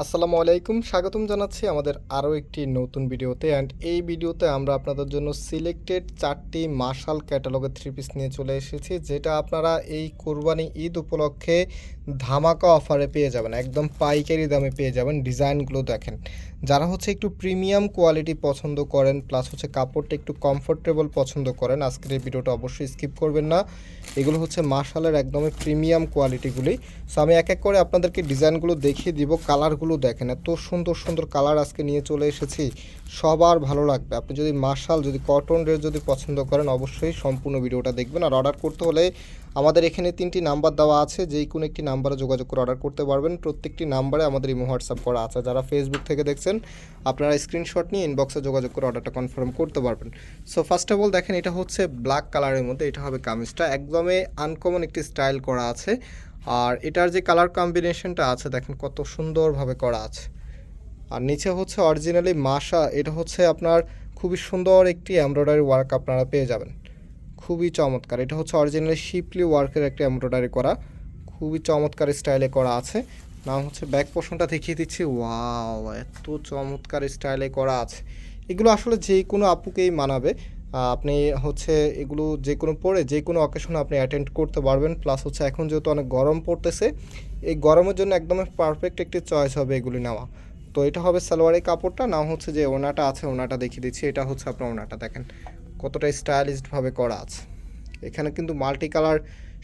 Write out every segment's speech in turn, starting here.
আসসালামু আলাইকুম, স্বাগতম জানাচ্ছি আমাদের আরও একটি নতুন ভিডিওতে। অ্যান্ড এই ভিডিওতে আমরা আপনাদের জন্য সিলেক্টেড চারটি মার্শাল ক্যাটালগের থ্রি পিস নিয়ে চলে এসেছি, যেটা আপনারা এই কোরবানি ঈদ উপলক্ষে ধামাকা অফারে পেয়ে যাবেন, একদম পাইকারি দামে পেয়ে যাবেন ডিজাইনগুলো দেখেন। যারা হচ্ছে একটু প্রিমিয়াম কোয়ালিটি পছন্দ করেন প্লাস হচ্ছে কাপড়টা একটু কমফোর্টেবল পছন্দ করেন, আজকের এই ভিডিওটা অবশ্যই স্কিপ করবেন না। এগুলো হচ্ছে মার্শালের একদমই প্রিমিয়াম কোয়ালিটিগুলি সো আমি এক এক করে আপনাদেরকে ডিজাইনগুলো দেখিয়ে দিব কালারগুলো দেখেন, এত সুন্দর সুন্দর কালার আজকে নিয়ে চলে এসেছি। সবার ভালো লাগবে। আপনি যদি মার্শাল, যদি কটন ড্রেস যদি পছন্দ করেন, অবশ্যই সম্পূর্ণ ভিডিওটা দেখবেন। আর অর্ডার করতে হলে আমাদের এখানে তিনটি নাম্বার দেওয়া আছে। যেই কোনো একটি নাম্বারে যোগাযোগ করে অর্ডার করতে পারবেন। প্রত্যেকটি নাম্বারে আমাদের ইমো হোয়াটসঅ্যাপ করা আছে। যারা ফেসবুক থেকে দেখছেন, আপনারা স্ক্রিনশট নিয়ে ইনবক্সে যোগাযোগ করে অর্ডারটা কনফার্ম করতে পারবেন। সো ফার্স্ট অফ অল দেখেন, এটা হচ্ছে ব্ল্যাক কালারের মধ্যে, এটা হবে কামিজটা। একদমই আনকমন একটি স্টাইল করা আছে। আর এটার যে কালার কম্বিনেশনটা আছে, দেখেন কত সুন্দরভাবে করা আছে। আর নিচে হচ্ছে অরিজিনালি মাসা এটা হচ্ছে আপনার খুবই সুন্দর একটি এমব্রয়ডারি ওয়ার্ক আপনারা পেয়ে যাবেন। খুবই চমৎকার, এটা হচ্ছে অরিজিনালি শিপলি ওয়ার্কের একটা এমব্রয়ডারি করা, খুবই চমৎকার স্টাইলে করা আছে। নাম হচ্ছে ব্যাক পোর্শনটা দেখিয়ে দিচ্ছি। ওয়াও, এত চমৎকার স্টাইলে করা আছে। এগুলো আসলে যে কোনো আপুকেই মানাবে। আপনি হচ্ছে এগুলো যে কোনো পরে যে কোনো অকেশনে আপনি অ্যাটেন্ড করতে পারবেন। প্লাস হচ্ছে এখন যেহেতু অনেক গরম পড়তেছে, এই গরমের জন্য একদম পারফেক্ট একটি চয়েস হবে এগুলি নেওয়া। তো এটা হবে সালোয়ারের কাপড়টা না হচ্ছে যে ওনাটা আছে, ওনাটা দেখিয়ে দিচ্ছি। এটা হচ্ছে আপনার ওনাটা, দেখেন। কতটা স্টাইলিশডভাবে করা আছে। এখানে কিন্তু মাল্টি কালার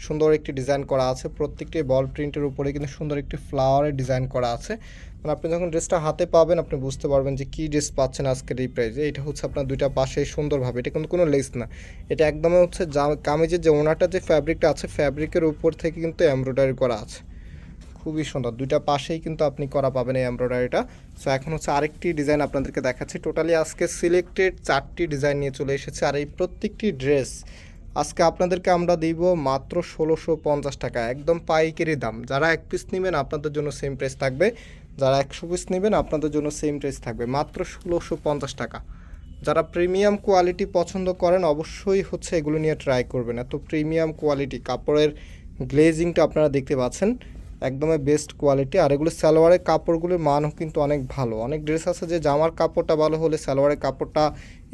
সুন্দর একটি ডিজাইন করা আছে। প্রত্যেকটি বল প্রিন্টের উপরে কিন্তু সুন্দর একটি ফ্লাওয়ারের ডিজাইন করা আছে। মানে আপনি যখন ড্রেসটা হাতে পাবেন, আপনি বুঝতে পারবেন যে কী ড্রেস পাচ্ছেন আজকের এই প্রাইজে এটা হচ্ছে আপনার দুইটা পাশে সুন্দরভাবে। এটা কিন্তু কোনো লেস না। এটা একদমই হচ্ছে যা কামিজের যে ওনাটা যে ফ্যাব্রিকটা আছে ফ্যাব্রিকের উপর থেকে কিন্তু এমব্রয়ডারি করা আছে। খুবই সুন্দর। দুইটা পাশেই কিন্তু আপনি করা পাবেন এই এমব্রয়ডারিটা সো এখন হচ্ছে আরেকটি ডিজাইন আপনাদেরকে দেখাচ্ছি। টোটালি আজকে সিলেক্টেড চারটি ডিজাইন নিয়ে চলে এসেছে। আর এই প্রত্যেকটি ড্রেস আজকে আপনাদেরকে আমরা দিব মাত্র ষোলোশো পঞ্চাশ টাকা, একদম পাইকারি দাম। যারা এক পিস নেবেন, আপনাদের জন্য সেম প্রাইস থাকবে। যারা একশো পিস নেবেন, আপনাদের জন্য সেম প্রাইস থাকবে, মাত্র ষোলোশো পঞ্চাশ টাকা। যারা প্রিমিয়াম কোয়ালিটি পছন্দ করেন, অবশ্যই হচ্ছে এগুলো নিয়ে ট্রাই করবেন। এত প্রিমিয়াম কোয়ালিটি কাপড়ের গ্লেজিংটা আপনারা দেখতে পাচ্ছেন। একদমই বেস্ট কোয়ালিটি আর এগুলো সালোয়ারের কাপড়গুলোর মানও কিন্তু অনেক ভালো। অনেক ড্রেস আছে যে জামার কাপড়টা ভালো হলে সালোয়ারের কাপড়টা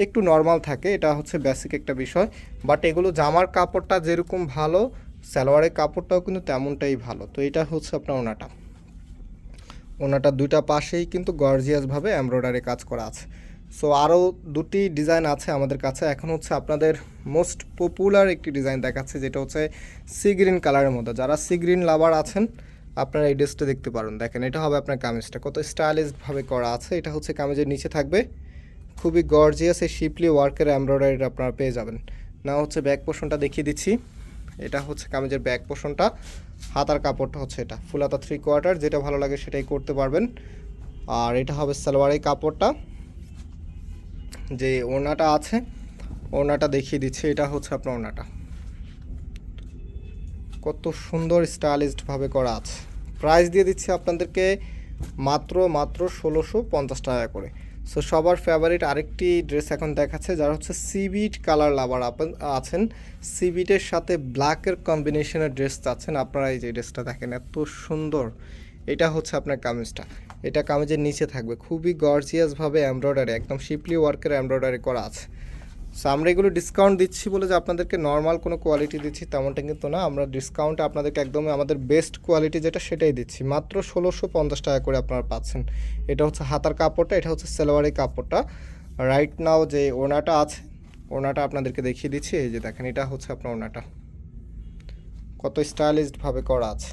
একটু নর্মাল থাকে, এটা হচ্ছে বেসিক একটা বিষয়। বাট এগুলো জামার কাপড়টা যেরকম ভালো, সালোয়ারের কাপড়টাও কিন্তু তেমনটাই ভালো। তো এটা হচ্ছে আপনার ওনাটা। ওনাটা দুইটা পাশেই কিন্তু গর্জিয়াসভাবে এমব্রয়ডারি কাজ করা আছে। সো আরও দুটি ডিজাইন আছে আমাদের কাছে। এখন হচ্ছে আপনাদের মোস্ট পপুলার একটি ডিজাইন দেখাচ্ছে, যেটা হচ্ছে সি গ্রিন কালারের মধ্যে। যারা সি গ্রিন লাভার আছেন আপনারা এই ড্রেসটা দেখতে পারেন। দেখেন, এটা হবে আপনার কামিজটা। কত স্টাইলিশভাবে করা আছে। এটা হচ্ছে কামিজের নিচে থাকবে। খুবই গর্জিয়াস এই শিপলি ওয়ার্কের এমব্রয়ডারিটা আপনারা পেয়ে যাবেন। না হচ্ছে ব্যাক পোর্শনটা দেখিয়ে দিচ্ছি। এটা হচ্ছে কামিজের ব্যাক পোর্শনটা হাতার কাপড়টা হচ্ছে এটা। ফুল হাতা থ্রি কোয়ার্টার যেটা ভালো লাগে সেটাই করতে পারবেন। আর এটা হবে সালোয়ারের কাপড়টা। যে ওড়নাটা আছে, ওড়নাটা দেখিয়ে দিচ্ছে। এটা হচ্ছে আপনার ওড়নাটা। কত সুন্দর স্টাইলিশডভাবে করা আছে। প্রাইস দিয়ে দিচ্ছি আপনাদেরকে মাত্র মাত্র ষোলোশো পঞ্চাশ টাকা করে। সো সবার ফেভারিট আরেকটি ড্রেস এখন দেখাচ্ছে, যারা হচ্ছে সিবিট কালার লাভার আছেন। সিবিটের সাথে ব্ল্যাকের কম্বিনেশনের ড্রেস চাচ্ছেন। আপনারা এই যে ড্রেসটা দেখেন, এত সুন্দর। এটা হচ্ছে আপনার কামিজটা। এটা কামিজের নিচে থাকবে। খুবই গর্জিয়াসভাবে এমব্রয়ডারি একদম শিপলি ওয়ার্কের এমব্রয়ডারি করা আছে। সো আমরা এগুলো ডিসকাউন্ট দিচ্ছি বলে যে আপনাদেরকে নর্মাল কোনো কোয়ালিটি দিচ্ছি, তেমনটা কিন্তু না। আমরা ডিসকাউন্টে আপনাদেরকে একদমই আমাদের বেস্ট কোয়ালিটি যেটা সেটাই দিচ্ছি। মাত্র ষোলোশো পঞ্চাশ টাকা করে আপনারা পাচ্ছেন। এটা হচ্ছে হাতার কাপড়টা, এটা হচ্ছে সেলোয়ারের কাপড়টা। রাইট নাও যে ওনাটা আছে ওনাটা আপনাদেরকে দেখিয়ে দিচ্ছি। এই যে দেখেন, এটা হচ্ছে আপনার ওনাটা কত স্টাইলিশডভাবে করা আছে।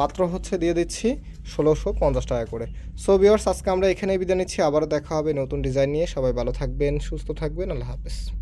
মাত্র হচ্ছে দিয়ে দিচ্ছি ষোলোশো পঞ্চাশ টাকা করে। সো বিয়ার্স আজকে আমরা এখানেই বিদায় নিচ্ছি। আবারও দেখা হবে নতুন ডিজাইন নিয়ে। সবাই ভালো থাকবেন, সুস্থ থাকবেন। আল্লাহ হাফেজ।